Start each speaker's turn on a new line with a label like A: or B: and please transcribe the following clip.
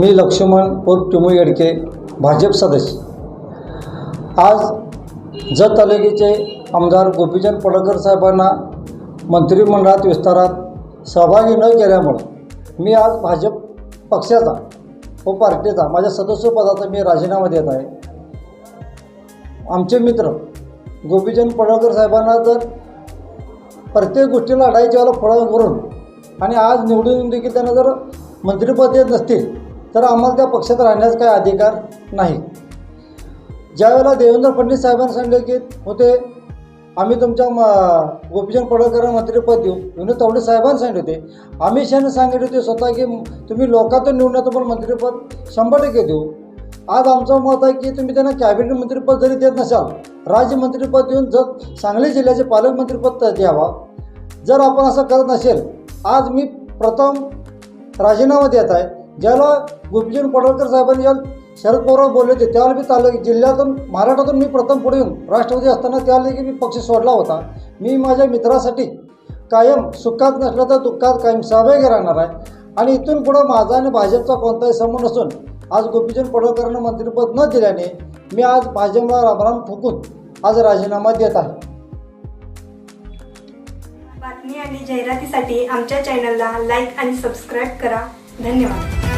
A: मी लक्ष्मण उर्फ टिमू येडके भाजप सदस्य. आज जत तालुक्याचे आमदार गोपीचंद पडळकर साहेबांना मंत्रिमंडळात विस्तारात सहभागी न केल्यामुळं मी आज भाजप पक्षाचा व पार्टीचा माझ्या सदस्यपदाचा मी राजीनामा देत आहे. आमचे मित्र गोपीचंद पडळकर साहेबांना जर प्रत्येक गोष्टीला लढाईच्या वेळेला फळं करून आणि आज निवडून देखील त्यांना जर मंत्रिपद देत नसतील तर आम्हाला त्या पक्षात राहण्याचा काही अधिकार नाही. ज्यावेळेला देवेंद्र फडणवीस साहेबांनी सांगितले की होते आम्ही तुमच्या म गोपीचंद पडळकरांना मंत्रिपद देऊ. विनोद तावडे साहेबांनी सांगितले होते. अमित शहाने सांगितले होते स्वतः की तुम्ही लोकातून निवडण्यात तुम्हाला मंत्रिपद शंभर टक्के देऊ. आज आमचं मत आहे की तुम्ही त्यांना कॅबिनेट मंत्रिपद जरी देत नसाल राज्यमंत्रीपद देऊन जर सांगली जिल्ह्याचे पालकमंत्रीपद द्यावा. जर आपण असं करत नसेल आज मी प्रथम राजीनामा देत आहे. ज्याला गोपीचंद पडळकर साहेबांनी ज्या शरद पवार बोलले होते त्यावेळेला मी तालुक जिल्ह्यातून महाराष्ट्रातून मी प्रथम पुढे येऊन राष्ट्रवादी असताना त्याला की मी पक्ष सोडला होता. मी माझ्या मित्रासाठी कायम सुखात नसला तर दुःखात कायम सहभागी राहणार आहे. आणि इथून पुढं माझा आणि भाजपचा कोणताही संबंध नसून आज गोपीचंद पडळकरांना मंत्रिपद न दिल्याने मी आज भाजपला रामराम ठोकून आज राजीनामा देत आहे.
B: बातमी आणि जाहिरातीसाठी आमच्या चॅनलला लाईक आणि सबस्क्राईब करा. धन्यवाद.